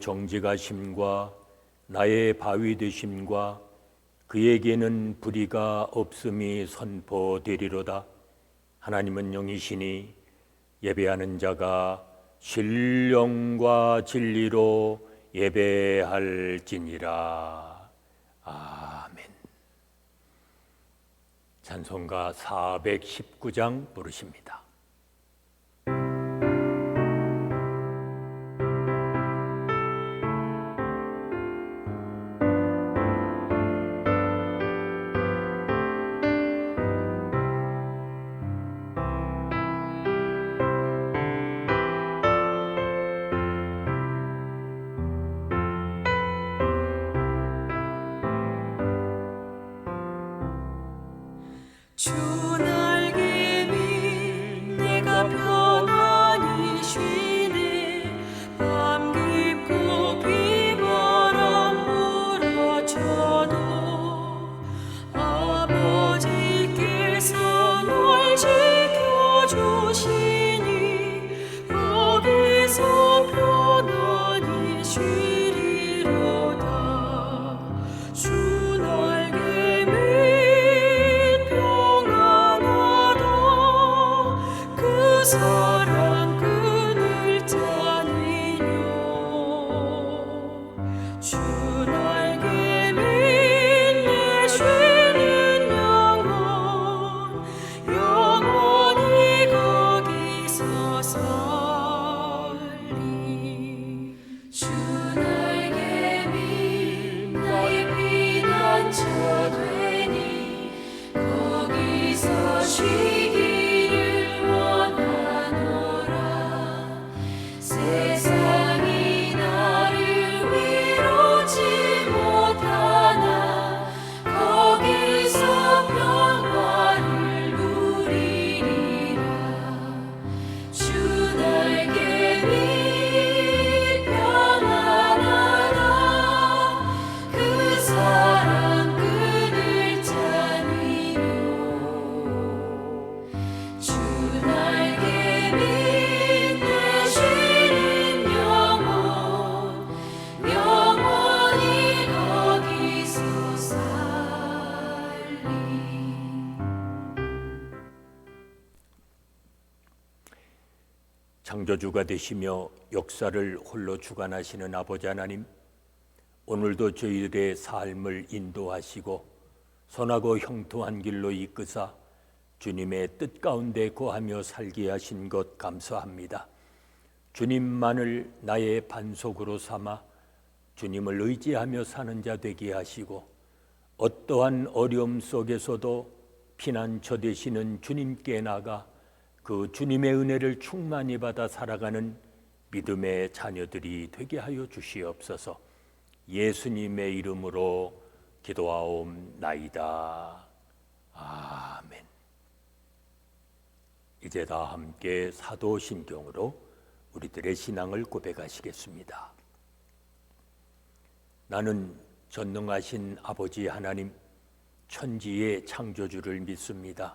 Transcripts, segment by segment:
정직하심과 나의 바위 되심과 그에게는 불의가 없음이 선포되리로다. 하나님은 영이시니 예배하는 자가 신령과 진리로 예배할지니라. 아멘. 찬송가 419장 부르십니다. 창조주가 되시며 역사를 홀로 주관하시는 아버지 하나님, 오늘도 저희들의 삶을 인도하시고 선하고 형통한 길로 이끄사 주님의 뜻 가운데 거하며 살게 하신 것 감사합니다. 주님만을 나의 반석으로 삼아 주님을 의지하며 사는 자 되게 하시고 어떠한 어려움 속에서도 피난처 되시는 주님께 나가 그 주님의 은혜를 충만히 받아 살아가는 믿음의 자녀들이 되게 하여 주시옵소서. 예수님의 이름으로 기도하옵나이다. 아멘. 이제 다 함께 사도신경으로 우리들의 신앙을 고백하시겠습니다. 나는 전능하신 아버지 하나님, 천지의 창조주를 믿습니다.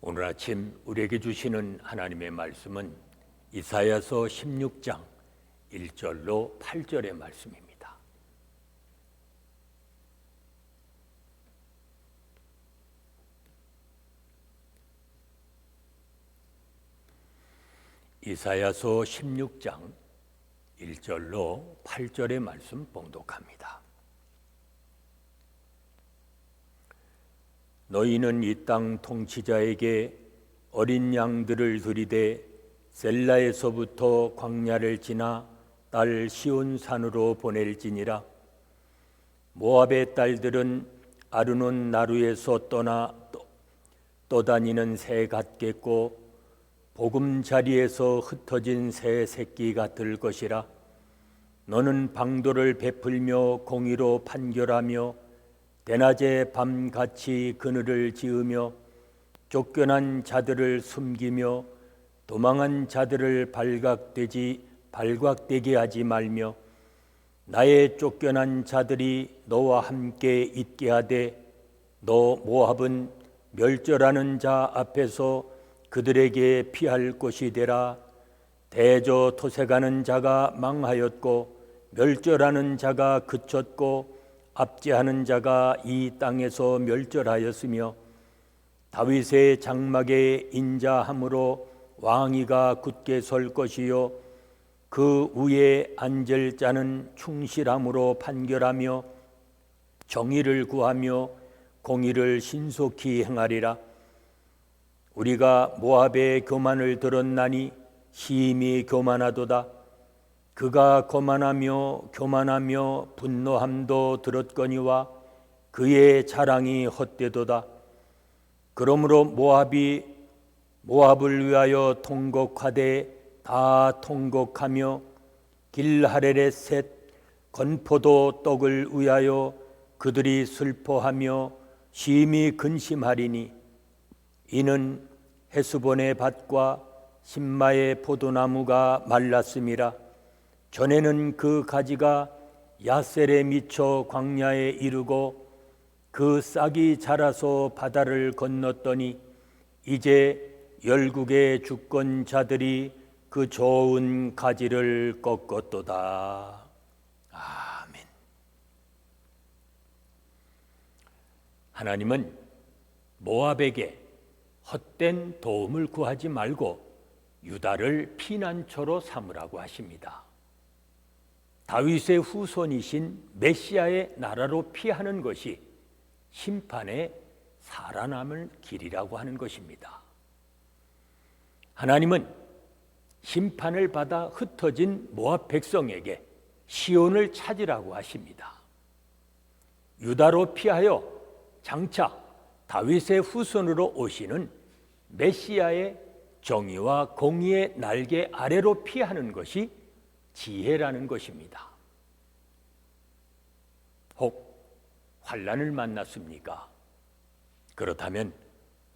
오늘 아침 우리에게 주시는 하나님의 말씀은 이사야서 16장 1절로 8절의 말씀입니다. 이사야서 16장 1절로 8절의 말씀 봉독합니다. 너희는 이 땅 통치자에게 어린 양들을 들이대 셀라에서부터 광야를 지나 딸 시온 산으로 보낼지니라. 모압의 딸들은 아르논 나루에서 떠나 떠, 떠다니는 새 같겠고 보금자리에서 흩어진 새 새끼 같을 것이라. 너는 방도를 베풀며 공의로 판결하며 대낮에 밤같이 그늘을 지으며 쫓겨난 자들을 숨기며 도망한 자들을 발각되지 발각되게 하지 말며 나의 쫓겨난 자들이 너와 함께 있게 하되 너 모압은 멸절하는 자 앞에서 그들에게 피할 곳이 되라. 대저 토색하는 자가 망하였고 멸절하는 자가 그쳤고 압제하는 자가 이 땅에서 멸절하였으며 다윗의 장막에 인자함으로 왕위가 굳게 설 것이요 그 위에 앉을 자는 충실함으로 판결하며 정의를 구하며 공의를 신속히 행하리라. 우리가 모압의 교만을 들었나니 심히 교만하도다 그가 거만하며 교만하며 분노함도 들었거니와 그의 자랑이 헛되도다. 그러므로 모압이 모압을 위하여 통곡하되 다 통곡하며 길하렐의 셋 건포도 떡을 위하여 그들이 슬퍼하며 심히 근심하리니 이는 헤스본의 밭과 신마의 포도나무가 말랐음이라 전에는 그 가지가 야셀에 미쳐 광야에 이르고 그 싹이 자라서 바다를 건넜더니 이제 열국의 주권자들이 그 좋은 가지를 꺾었도다. 아멘. 하나님은 모압에게 헛된 도움을 구하지 말고 유다를 피난처로 삼으라고 하십니다. 다윗의 후손이신 메시아의 나라로 피하는 것이 심판의 살아남을 길이라고 하는 것입니다. 하나님은 심판을 받아 흩어진 모압 백성에게 시온을 찾으라고 하십니다. 유다로 피하여 장차 다윗의 후손으로 오시는 메시아의 정의와 공의의 날개 아래로 피하는 것이 지혜라는 것입니다. 혹 환란을 만났습니까? 그렇다면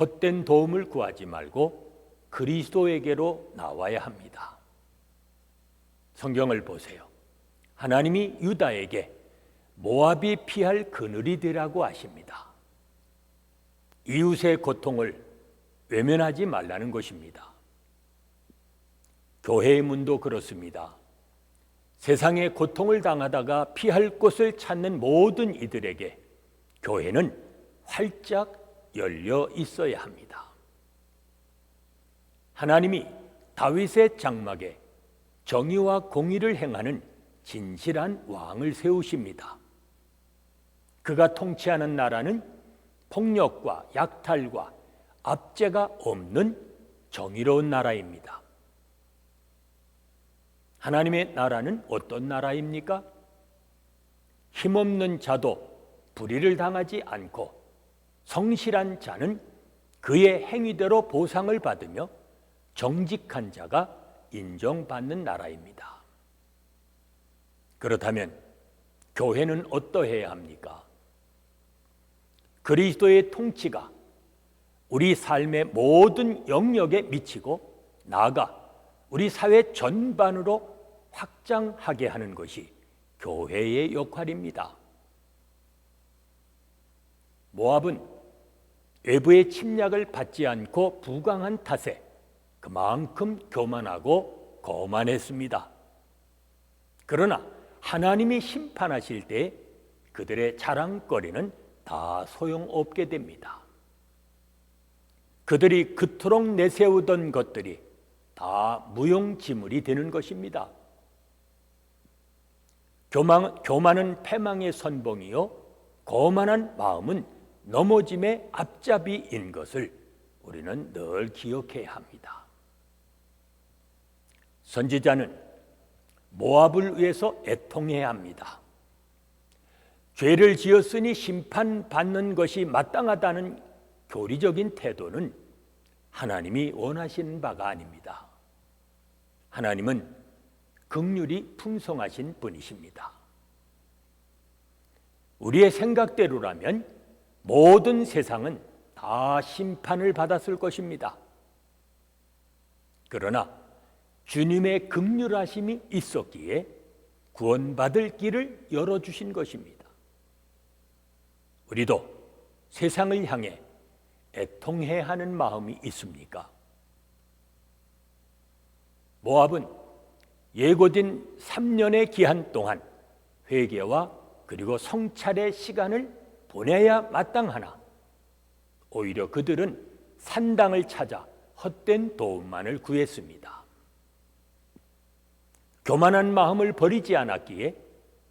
헛된 도움을 구하지 말고 그리스도에게로 나와야 합니다. 성경을 보세요. 하나님이 유다에게 모압이 피할 그늘이 되라고 하십니다. 이웃의 고통을 외면하지 말라는 것입니다. 교회의 문도 그렇습니다. 세상의 고통을 당하다가 피할 곳을 찾는 모든 이들에게 교회는 활짝 열려 있어야 합니다. 하나님이 다윗의 장막에 정의와 공의를 행하는 진실한 왕을 세우십니다. 그가 통치하는 나라는 폭력과 약탈과 압제가 없는 정의로운 나라입니다. 하나님의 나라는 어떤 나라입니까? 힘없는 자도 불의를 당하지 않고 성실한 자는 그의 행위대로 보상을 받으며 정직한 자가 인정받는 나라입니다. 그렇다면 교회는 어떠해야 합니까? 그리스도의 통치가 우리 삶의 모든 영역에 미치고 나아가 우리 사회 전반으로 확장하게 하는 것이 교회의 역할입니다. 모압은 외부의 침략을 받지 않고 부강한 탓에 그만큼 교만하고 거만했습니다. 그러나 하나님이 심판하실 때 그들의 자랑거리는 다 소용없게 됩니다. 그들이 그토록 내세우던 것들이 다 무용지물이 되는 것입니다. 교만, 교만은 패망의 선봉이요 거만한 마음은 넘어짐의 앞잡이인 것을 우리는 늘 기억해야 합니다. 선지자는 모압을 위해서 애통해야 합니다. 죄를 지었으니 심판받는 것이 마땅하다는 교리적인 태도는 하나님이 원하시는 바가 아닙니다. 하나님은 극률이 풍성하신 분이십니다. 우리의 생각대로라면 모든 세상은 다 심판을 받았을 것입니다. 그러나 주님의 극률하심이 있었기에 구원받을 길을 열어주신 것입니다. 우리도 세상을 향해 애통해야 하는 마음이 있습니까? 모압은 예고된 3년의 기한 동안 회개와 그리고 성찰의 시간을 보내야 마땅하나 오히려 그들은 산당을 찾아 헛된 도움만을 구했습니다. 교만한 마음을 버리지 않았기에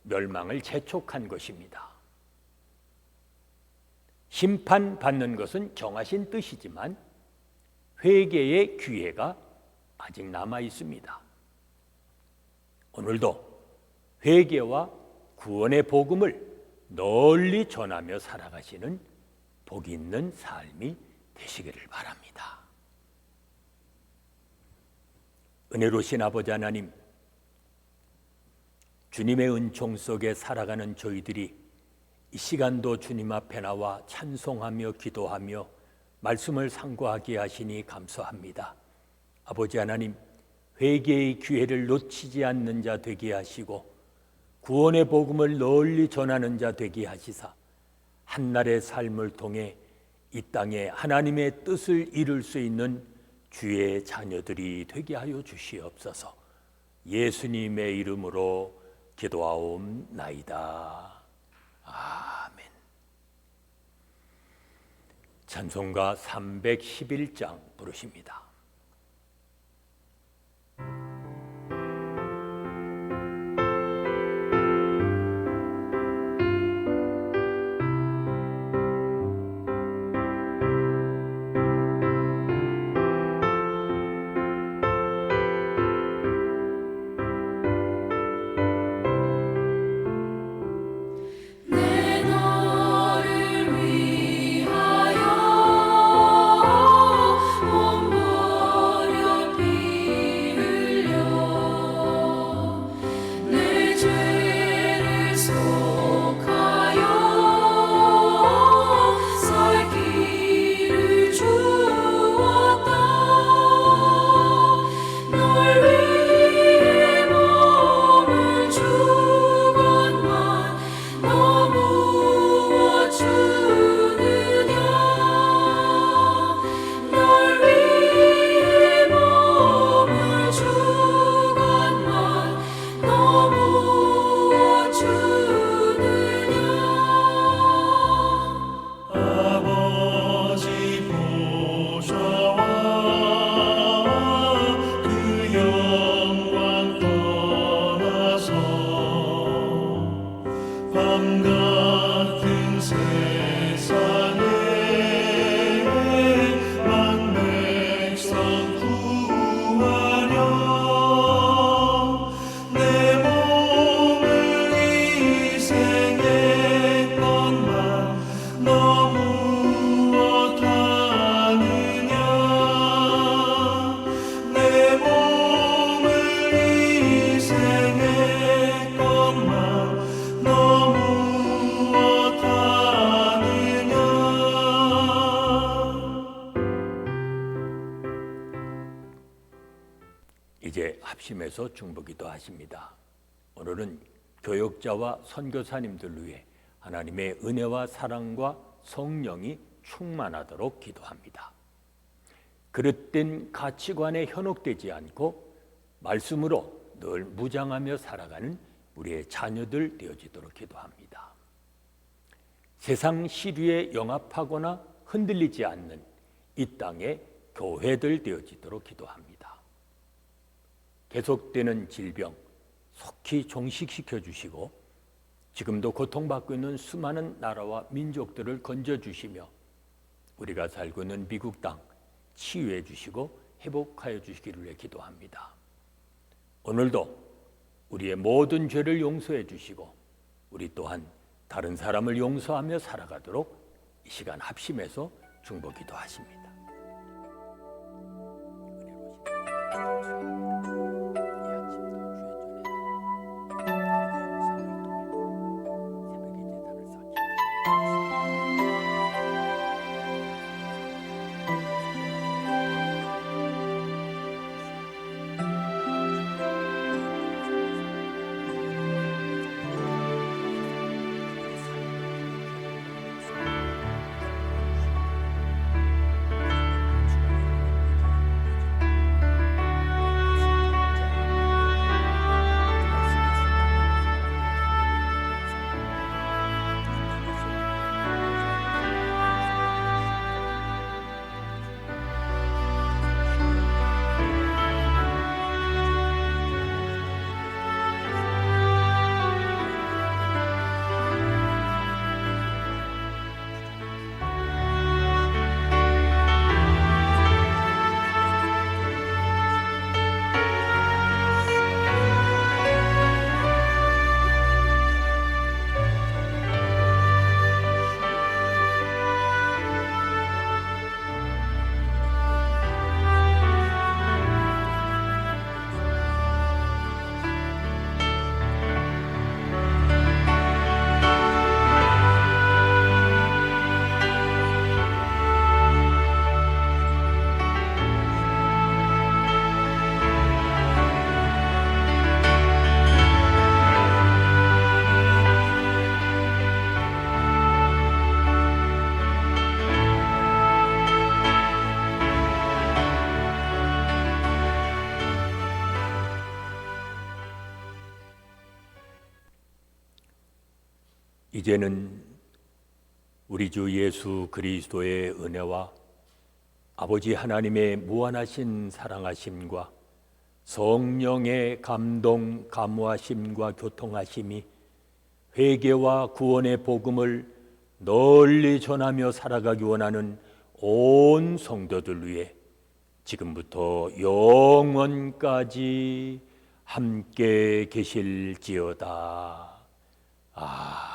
멸망을 재촉한 것입니다. 심판받는 것은 정하신 뜻이지만 회개의 기회가 아직 남아 있습니다. 오늘도 회개와 구원의 복음을 널리 전하며 살아가시는 복 있는 삶이 되시기를 바랍니다. 은혜로신 아버지 하나님, 주님의 은총 속에 살아가는 저희들이 이 시간도 주님 앞에 나와 찬송하며 기도하며 말씀을 상고하게 하시니 감사합니다. 아버지 하나님, 회개의 기회를 놓치지 않는 자 되게 하시고 구원의 복음을 널리 전하는 자 되게 하시사 한날의 삶을 통해 이 땅에 하나님의 뜻을 이룰 수 있는 주의 자녀들이 되게 하여 주시옵소서. 예수님의 이름으로 기도하옵나이다. 아멘. 찬송가 311장 부르십니다. 이제 합심해서 중보기도 하십니다. 오늘은 교역자와 선교사님들 위해 하나님의 은혜와 사랑과 성령이 충만하도록 기도합니다. 그릇된 가치관에 현혹되지 않고 말씀으로 늘 무장하며 살아가는 우리의 자녀들 되어지도록 기도합니다. 세상 시류에 영합하거나 흔들리지 않는 이 땅의 교회들 되어지도록 기도합니다. 계속되는 질병, 속히 종식시켜 주시고 지금도 고통받고 있는 수많은 나라와 민족들을 건져 주시며 우리가 살고 있는 미국 땅 치유해 주시고 회복하여 주시기를 위해 기도합니다. 오늘도 우리의 모든 죄를 용서해 주시고 우리 또한 다른 사람을 용서하며 살아가도록 이 시간 합심해서 중보 기도하십니다. 이제는 우리 주 예수 그리스도의 은혜와 아버지 하나님의 무한하신 사랑하심과 성령의 감동, 감화심과 교통하심이 회개와 구원의 복음을 널리 전하며 살아가기 원하는 온 성도들 위해 지금부터 영원까지 함께 계실지어다. 아멘.